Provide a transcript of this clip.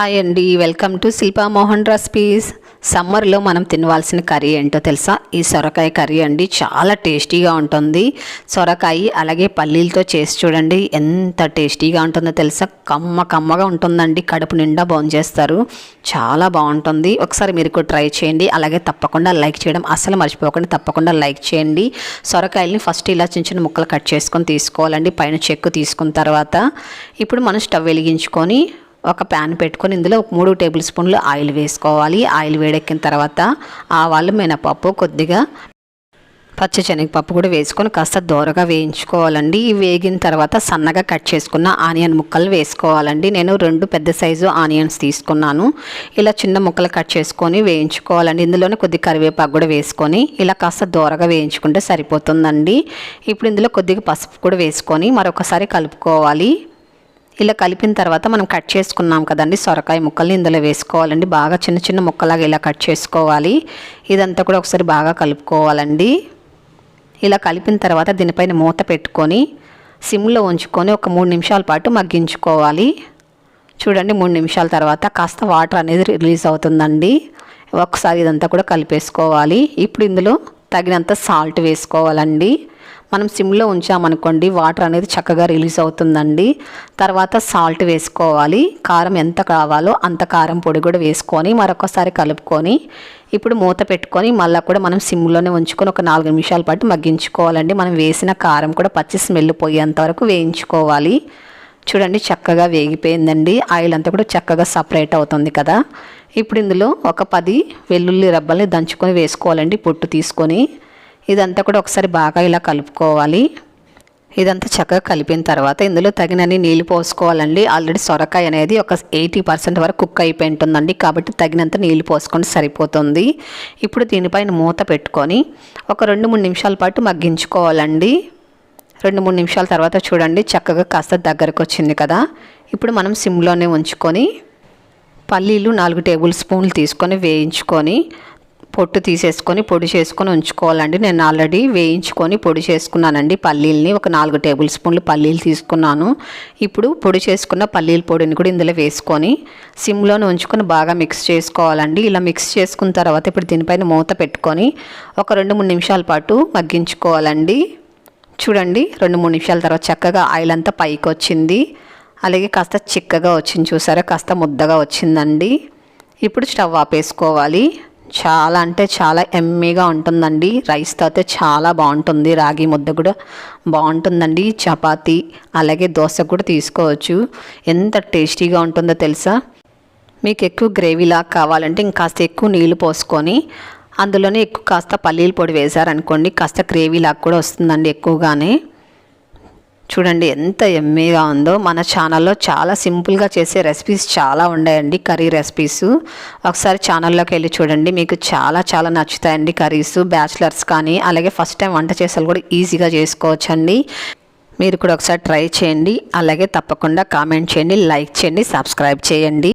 Hi అండి welcome to Shilpa Mohan recipes. సమ్మర్లో మనం తినవలసిన కర్రీ ఏంటో తెలుసా? ఈ సొరకాయ కర్రీ అండి చాలా టేస్టీగా ఉంటుంది. సొరకాయ అలాగే పల్లీలతో చేసి చూడండి ఎంత టేస్టీగా ఉంటుందో తెలుసా? కమ్మ కమ్మగా ఉంటుందండి కడుపు నిండా చేస్తారు. చాలా బాగుంటుంది. ఒకసారి మీరు కూడా ట్రై చేయండి. అలాగే తప్పకుండా లైక్ చేయడం అసలు మర్చిపోకండి. తప్పకుండా లైక్ చేయండి. సొరకాయల్ని ఫస్ట్ ఇలా చిన్న చిన్న ముక్కలు కట్ చేసుకొని తీసుకోవాలండి. పైన చెక్కు తీసుకున్న తర్వాత ఇప్పుడు మనం స్టవ్ వెలిగించుకొని ఒక ప్యాన్ పెట్టుకొని ఇందులో ఒక మూడు టేబుల్ స్పూన్లు ఆయిల్ వేసుకోవాలి. ఆయిల్ వేడెక్కిన తర్వాత ఆవాలు మినపప్పు కొద్దిగా పచ్చి శనగపప్పు కూడా వేసుకొని కాస్త దూరగా వేయించుకోవాలండి. ఇవి వేగిన తర్వాత సన్నగా కట్ చేసుకున్న ఆనియన్ ముక్కలు వేసుకోవాలండి. నేను రెండు పెద్ద సైజు ఆనియన్స్ తీసుకున్నాను. ఇలా చిన్న ముక్కలు కట్ చేసుకొని వేయించుకోవాలండి. ఇందులోనే కొద్ది కరివేపాకు కూడా వేసుకొని ఇలా కాస్త దూరగా వేయించుకుంటే సరిపోతుందండి. ఇప్పుడు ఇందులో కొద్దిగా పసుపు కూడా వేసుకొని మరొకసారి కలుపుకోవాలి. ఇలా కలిపిన తర్వాత మనం కట్ చేసుకున్నాం కదండి. సొరకాయ ముక్కల్ని ఇందులో వేసుకోవాలండి. బాగా చిన్న చిన్న ముక్కలాగా ఇలా కట్ చేసుకోవాలి. ఇదంతా కూడా ఒకసారి బాగా కలుపుకోవాలండి. ఇలా కలిపిన తర్వాత దీనిపైన మూత పెట్టుకొని సిమ్లో ఉంచుకొని ఒక మూడు నిమిషాల పాటు మగ్గించుకోవాలి. చూడండి మూడు నిమిషాల తర్వాత కాస్త వాటర్ అనేది రిలీజ్ అవుతుందండి. ఒకసారి ఇదంతా కూడా కలిపేసుకోవాలి. ఇప్పుడు ఇందులో తగినంత సాల్ట్ వేసుకోవాలండి. మనం సిమ్లో ఉంచామనుకోండి వాటర్ అనేది చక్కగా రిలీజ్ అవుతుందండి. తర్వాత సాల్ట్ వేసుకోవాలి. కారం ఎంత కావాలో అంత కారం పొడి కూడా వేసుకొని మరొకసారి కలుపుకొని ఇప్పుడు మూత పెట్టుకొని మళ్ళీ కూడా మనం సిమ్లోనే ఉంచుకొని ఒక నాలుగు నిమిషాల పాటు మగ్గించుకోవాలండి. మనం వేసిన కారం కూడా పచ్చి స్మెల్ పోయేంత వరకు వేయించుకోవాలి. చూడండి చక్కగా వేగిపోయిందండి. ఆయిల్ అంతా కూడా చక్కగా సపరేట్ అవుతుంది కదా. ఇప్పుడు ఇందులో ఒక పది వెల్లుల్లి రబ్బల్ని దంచుకొని వేసుకోవాలండి పొట్టు తీసుకొని. ఇదంతా కూడా ఒకసారి బాగా ఇలా కలుపుకోవాలి. ఇదంతా చక్కగా కలిపిన తర్వాత ఇందులో తగినన్ని నీళ్ళు పోసుకోవాలండి. ఆల్రెడీ సొరకాయ అనేది ఒక ఎయిటీ పర్సెంట్ వరకు కుక్ అయిపోయి ఉంటుందండి. కాబట్టి తగినంత నీళ్ళు పోసుకొని సరిపోతుంది. ఇప్పుడు దీనిపైన మూత పెట్టుకొని ఒక రెండు మూడు నిమిషాల పాటు మగ్గించుకోవాలండి. రెండు మూడు నిమిషాల తర్వాత చూడండి చక్కగా కాస్త దగ్గరకు వచ్చింది కదా. ఇప్పుడు మనం సిమ్లోనే ఉంచుకొని పల్లీలు నాలుగు టేబుల్ స్పూన్లు తీసుకొని వేయించుకొని పొట్టు తీసేసుకొని పొడి చేసుకొని ఉంచుకోవాలండి. నేను ఆల్రెడీ వేయించుకొని పొడి చేసుకున్నానండి పల్లీల్ని. ఒక నాలుగు టేబుల్ స్పూన్లు పల్లీలు తీసుకున్నాను. ఇప్పుడు పొడి చేసుకున్న పల్లీల పొడిని కూడా ఇందులో వేసుకొని సిమ్లోనే ఉంచుకొని బాగా మిక్స్ చేసుకోవాలండి. ఇలా మిక్స్ చేసుకున్న తర్వాత ఇప్పుడు దీనిపైన మూత పెట్టుకొని ఒక రెండు మూడు నిమిషాల పాటు మగ్గించుకోవాలండి. చూడండి రెండు మూడు నిమిషాల తర్వాత చక్కగా ఆయిల్ అంతా పైకి వచ్చింది. అలాగే కాస్త చిక్కగా వచ్చింది చూసారా? కాస్త ముద్దగా వచ్చిందండి. ఇప్పుడు స్టవ్ ఆపేసుకోవాలి. చాలా అంటే చాలా ఎమ్మీగా ఉంటుందండి. రైస్తో అయితే చాలా బాగుంటుంది. రాగి ముద్ద కూడా బాగుంటుందండి. చపాతి అలాగే దోశ కూడా తీసుకోవచ్చు. ఎంత టేస్టీగా ఉంటుందో తెలుసా? మీకు ఎక్కువ గ్రేవీలా కావాలంటే ఇంకాస్త ఎక్కువ నీళ్ళు పోసుకొని అందులోనే ఎక్కువ కాస్త పల్లీల పొడి వేశారనుకోండి కాస్త గ్రేవీలాగా కూడా వస్తుందండి ఎక్కువగానే. చూడండి ఎంత ఎమ్మీగా ఉందో. మన ఛానల్లో చాలా సింపుల్గా చేసే రెసిపీస్ చాలా ఉన్నాయండి కర్రీ రెసిపీస్ ఒకసారి ఛానల్లోకి వెళ్ళి చూడండి. మీకు చాలా చాలా నచ్చుతాయండి కర్రీస్ బ్యాచిలర్స్ కానీ. అలాగే ఫస్ట్ టైం వంట చేసేలు కూడా ఈజీగా చేసుకోవచ్చండి. మీరు కూడా ఒకసారి ట్రై చేయండి. అలాగే తప్పకుండా కామెంట్ చేయండి లైక్ చేయండి సబ్స్క్రైబ్ చేయండి.